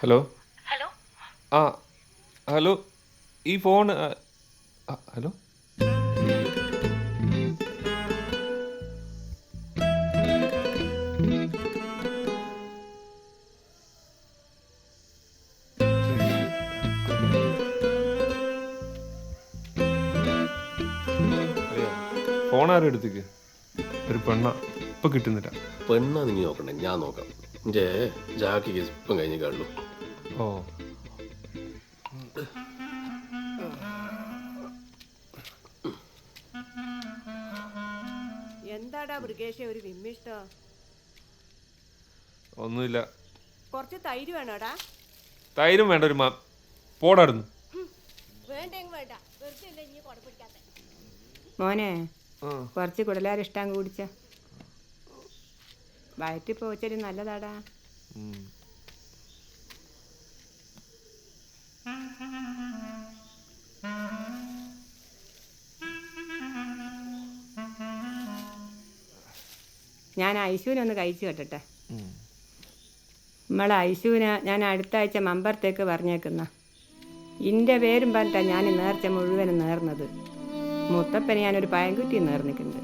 Hello? Hello? ആ hello ഈ phone hello? Phone ആരും എടുത്തേക്ക്? ഒരു പെണ്ണ ഇപ്പൊ കിട്ടുന്നില്ല. പെണ്ണാ നീ നോക്കണ്ടേ ഞാൻ നോക്കാം. എന്റെ ജാക്കി കേസ് ഇപ്പം കഴിഞ്ഞ് കാണുള്ളൂ. ഓ. എന്താടാ മൃഗേഷ ഒരു വിമ്മിഷ്ടോ? ഒന്നുമില്ല. കുറച്ച് തൈര് വേണോടാ? തൈരും വേണ്ട ഒരു മാ പോടായിരുന്നു. വേണ്ടെങ്കിൽ വേണ്ട വെറുതെ ഇനി കുടപ്പിടിക്കാത്ത മോനെ കുറച്ച് കുടലാരിഷ്ടം കൂടിച്ച. വയറ്റിൽ പോച്ചൊരു നല്ലതാടാ. ഞാൻ ഐശുവിനൊന്ന് കഴിച്ചു കേട്ടെ നമ്മളെ ഐശുവിന് ഞാൻ അടുത്ത ആഴ്ച മമ്പറത്തേക്ക് പറഞ്ഞേക്കുന്ന. ഇന്റെ പേരും പറഞ്ഞിട്ടാ ഞാൻ നേർച്ച മുഴുവനും നേർന്നത്. മുത്തപ്പന് ഞാനൊരു പയൻകുറ്റി നേർന്നിട്ടുണ്ട്.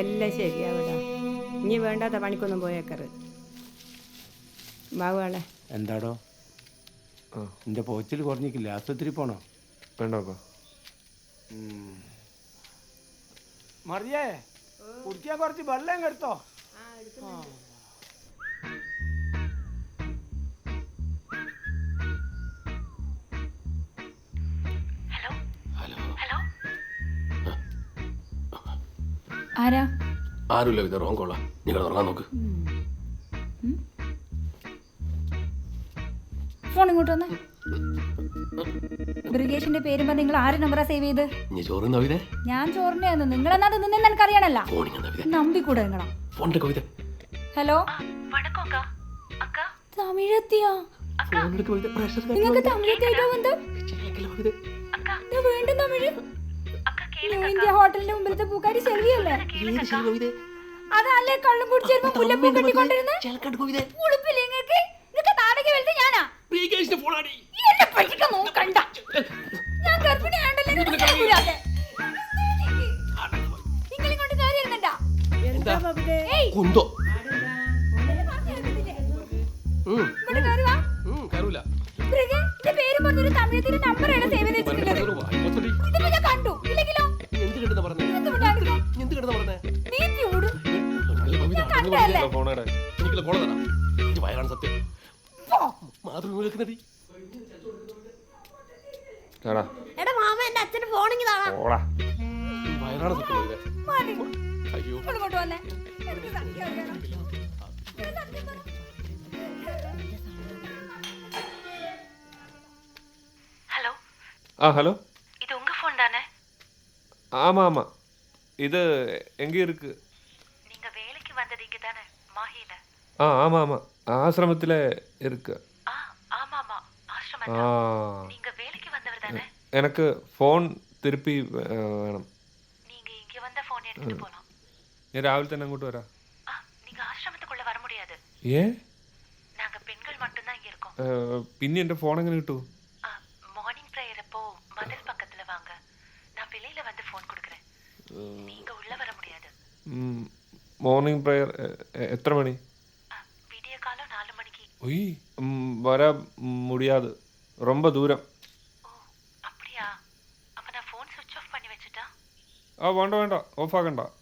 എല്ലാം ശരിയാവിടാ. ഇനി വേണ്ടാത്ത പണിക്കൊന്നും പോയേക്കറ് ബാബുവാളെ എന്താടോ. എന്റെ പോച്ചിൽ കുറഞ്ഞിക്കില്ല ആശുപത്രി പോണോ? വേണ്ടപ്പാ മറിയേ കുടിക്കാൻ കുറച്ച് വെള്ളം ഹലോ ആരാ? ആരുമില്ല ഇത് റോങ് കോളാ. നിങ്ങൾ ഉറങ്ങാൻ നോക്ക്. ഫോൺ ഇങ്ങോട്ട് വന്നേ. ബ്രിഗേഷിന്റെ പേരും പറഞ്ഞ് നിങ്ങൾ ആരെ നമ്പറാ സേവ് ചെയ്ത്? ഞാൻ ചോറിന്റെ നിങ്ങൾ എന്നാ തിന്നെന്ന് എനിക്കറിയണല്ല. നമ്പിക്കൂടെ നിങ്ങളാ. ഫോണിന്റെ കവിത. ഹലോ? തമിഴെത്തിയാ? ഫോണിന്റെ കവിത പ്രഷർ നിങ്ങൾക്ക് തമിഴെത്തിയായിട്ടോ ബന്ധം ഞാൻ വീണ്ടും തമിഴ്? ഇന്ത്യ ഹോട്ടലിന്റെ മുമ്പിലത്തെ പൂക്കാരി ശെൽവിയല്ലേ അതല്ലേ കള്ളും കുടിച്ചിരുമ്പോ മുല്ലപ്പൂ കെട്ടിക്കൊണ്ടിരുന്ന്? കേൾക്കുന്നടി എടാ എടാ മാമ എന്റെ അച്ഛന്റെ ഫോണിങ്ങനെ വയറാണ് സത്യം. അയ്യോ ഇങ്ങോട്ട് ഇങ്ങോട്ട് വന്നേ എനിക്ക് സത്യം അറിയണം. ഞാൻ സത്യം പറ. ஹலோ ആ ഹലോ இது உங்க ஃபோன் தானே ஆமாம் ஆமாம் இது எங்கே இருக்கு நீங்க வேலைக்கு வந்தது இங்க தானே மாஹில ஆ ஆமாம் ஆமாம் ஆசிரமத்தில் இருக்கு ஆ ஆமாமா ஆசிரமம் ஆ நீங்க வேலைக்கு வந்தவர் தானே எனக்கு ஃபோன் திருப்பி വേ- വേണം நீங்க இங்க வந்த போன் எடுத்துட்டு போலாம் ഞാൻ രാവിലെ തന്നെ അങ്ങോട്ട് വരാം ஆ நீங்க ஆசிரமத்துக்குள்ள வர முடியாது ഏ நாங்க பெண்கள் மட்டும்தான் இங்க இருக்கோம் ഏ, പിന്നെ എൻ്റെ ഫോൺ എങ്ങനെ കിട്ടൂ ஆ மார்னிங் ப்ரேயர் அப்போ மதில் பக்கத்துல வாங்க நான் வெளியில வந்து ஃபோன் கொடுக்குறேன் நீங்க உள்ள வர முடியாது മോർണിംഗ് പ്രയർ എത്ര മണി ஆ, விடிய காலம் நாலு மணிக்கு ഒയ് വരാ മുടിയാത് ரொம்ப ദൂരം ஓ அப்படியா அப்ப நான் ஃபோன் சுவிட்ச் ஆஃப் பண்ணி வச்சுட்டா ആ വേണ്ട വേണ്ട ഓഫാക്കണ്ട ഓ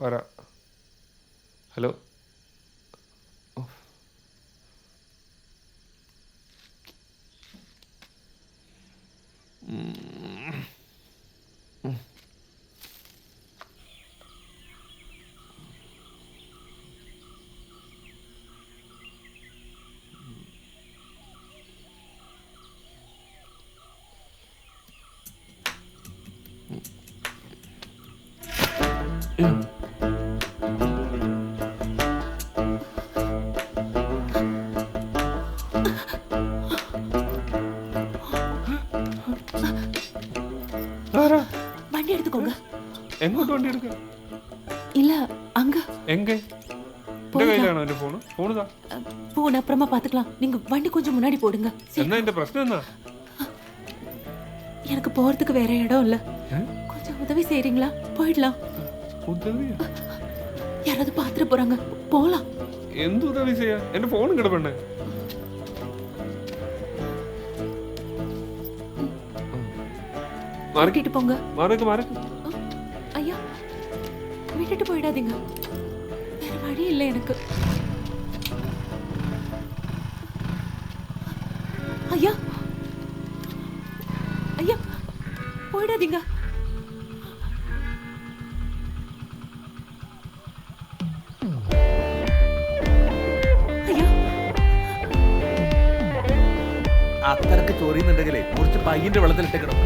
വരാം. ഹലോ? வண்டி எடுத்துக்கோங்க எங்கோட்டு வண்டி எடுக்க இல்ல அங்க எங்க போன் அப்புறமா பாத்துக்கலாம் நீங்க வண்டி கொஞ்சம் முன்னாடி போடுங்க என்ன எனக்கு போறதுக்கு வேற இடம் இல்ல கொஞ்சம் உதவி செய்யறீங்களா போயிடலாம் ഉദവിയാ யாராவது பாத்துட்டு போறாங்க போலாம் എന്ത് ഉദവി ചെയ്യാ എന്റെ ഫോണും കിടപ്പണ്ണേ മാറി கூட்டிட்டு போங்க മാറിക്ക് മാറിക്ക് ஐயா விட்டுட்டு போயிடாதீங்க வேற வழி இல்லை எனக்கு ஐயா ஐயா போயிடாதீங்க അത്രയ്ക്ക് ചൊറിയുന്നുണ്ടെങ്കിലേ കുറച്ച് പയ്യന്റെ വെള്ളത്തിലിട്ടേക്കണം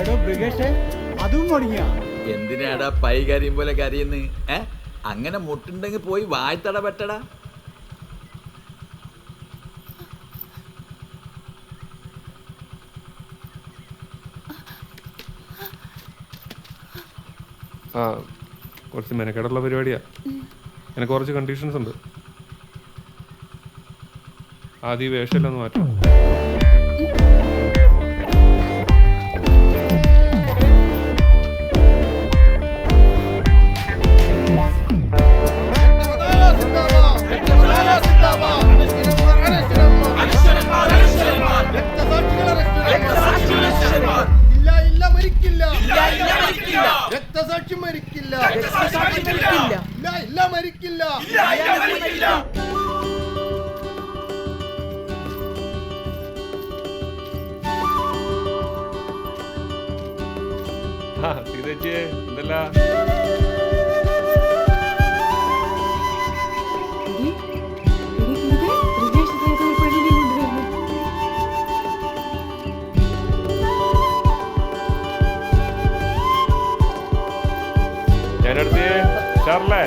എടോ ബ്രിഗേഷ് അതും മുടങ്ങിയ. എന്തിനാടാ പൈ കരിയും പോലെ കരിയെന്ന്? ഏ? അങ്ങനെ മുട്ടുണ്ടെങ്കിൽ പോയി വായ്ത്തട പറ്റടാ. ആ കുറച്ച് മെനക്കെടുള്ള പരിപാടിയാ. എനിക്ക് കുറച്ച് കണ്ടീഷൻസ് ഉണ്ട്. ആദ്യം വേഷമെല്ലാം ഒന്ന് ആ സീതേച്ചിയെ എന്തല്ല ഞാനടുത്ത് ഷാർലേ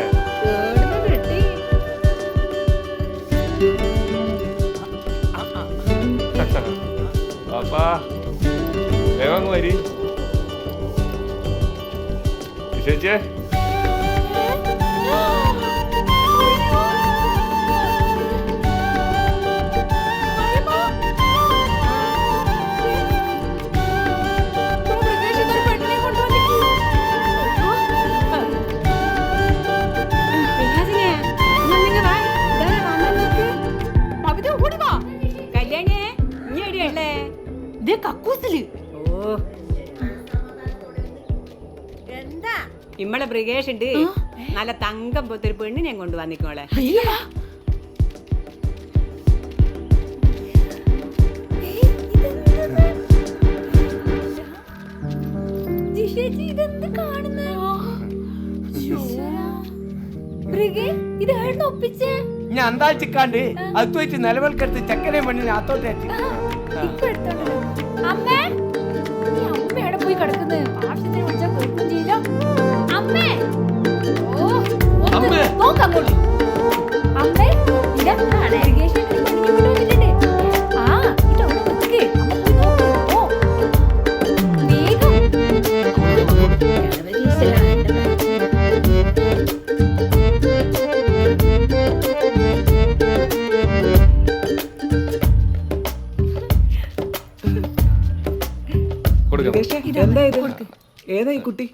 പാപ്പാ വേഗം അങ്ങ് വരി ചേച്ചിയെ കല്യാണിയെ നീ എവിടെയല്ലേ ഇത് കക്കൂസിൽ. ഓ ഇമ്മളെ ബ്രിഗേഷ് ഉണ്ട് നല്ല തങ്കം പോത്തൊരു പെണ്ണിനെ കൊണ്ടു വന്നിക്കോളെ ஐயா ജിഷേച്ചി ഇതെന്ത് കാണുന്നേ? ബ്രിഗേ ഇത് ഏടുന്ന് ഒപ്പിച്ചേ? ഞാൻ അന്താഴ്ചക്കാണ്ട് അത് വെച്ച് നിലവിൽക്കെടുത്ത് ചക്കരെ പെണ്ണിനെ അത്തോട്ടേറ്റ് സുരേഷ് എന്താ ഇത്? ഏതാ ഈ കുട്ടി?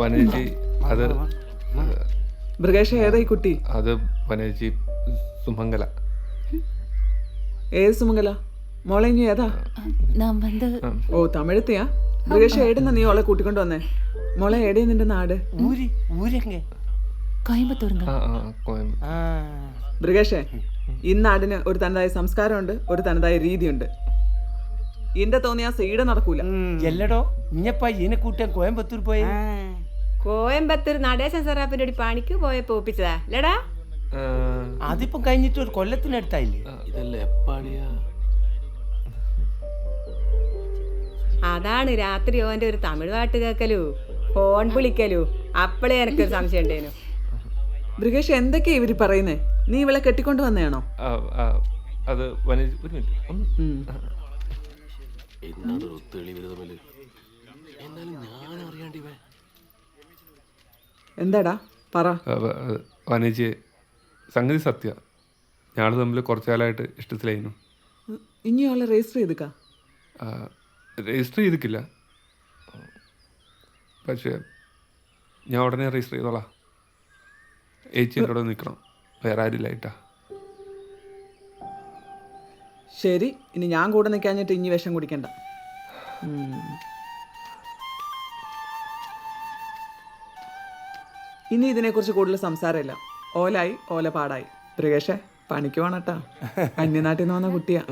വനജി അത് മൃഗേഷ് ഏതാ ഈ കുട്ടി? അത് വനജി സുമംഗല. ഏത് സുമംഗല? മോളെ ഇനി ഏതാ? ഓ തമിഴത്തെയാ? മൃഗേഷ് ഏടുന്ന നീ ഓളെ കൂട്ടിക്കൊണ്ട് വന്നേ? മോളെ ഏടേ നിന്റെ നാട്? മൃഗേഷേ ഈ നാടിന് ഒരു തനതായ സംസ്കാരമുണ്ട് ഒരു തനതായ രീതിയുണ്ട്. ഇന്റെ തോന്നിയ സീഡ നടക്കൂല. എല്ലടോ ഇഞ്ഞപ്പ ഇതിനെ കൂട്ടാൻ കോയമ്പത്തൂർ പോയി? കോയമ്പത്തൂർ നടേശൻ സറാപ്പിന്റെ ഒരു പണിക്ക് പോയപ്പോ ഒപ്പിച്ചതാ അല്ലടാ അതിപ്പം കഴിഞ്ഞിട്ട് ഒരു കൊല്ലത്തിനടുത്തായില്ലേ ഇതല്ല എപ്പാടിയാ അതാണ് രാത്രി ഓന്റെ ഒരു തമിഴ് പാട്ട് കേക്കലു ഫോൺ വിളിക്കലു. അപ്പളേ എനിക്കൊരു സംശയം ഉണ്ടേനു മൃഗേഷ് എന്തൊക്കെയാ ഇവർ പറയുന്നേ? നീ ഇവളെ കെട്ടിക്കൊണ്ട് വന്നേണോ അത് ഒരു മിനിറ്റ്. എന്നാണ് തെളിവര് എന്നാലും ഞാൻ അറിയാണ്ടിവേ എന്താടാ? പറ. വനജി സംഗതി സത്യ. ഞാൻ തമ്മിൽ കുറച്ചു കാലമായിട്ട് ഇഷ്ടത്തിലായിരുന്നു ഇനി ആളെ രജിസ്റ്റർ ചെയ്തുക്കാ? രജിസ്റ്റർ ചെയ്തിട്ടില്ല പക്ഷേ ഞാൻ ഉടനെ രജിസ്റ്റർ ചെയ്തോളാം. ഏച്ചി എന്റെ കൂടെ നിൽക്കണം വേറെ ആരില്ലായിട്ടാ ശരി ഇനി ഞാൻ കൂടെ നിൽക്കാഞ്ഞിട്ട് ഇനി വിഷം കുടിക്കണ്ട. ഇനി ഇതിനെക്കുറിച്ച് കൂടുതൽ സംസാരമില്ല. ഓലായി ഓല പാടായി. പ്രികേഷേ പണിക്ക് പോണട്ടാ. അന്യനാട്ടിൽ നിന്ന് വന്ന കുട്ടിയാ.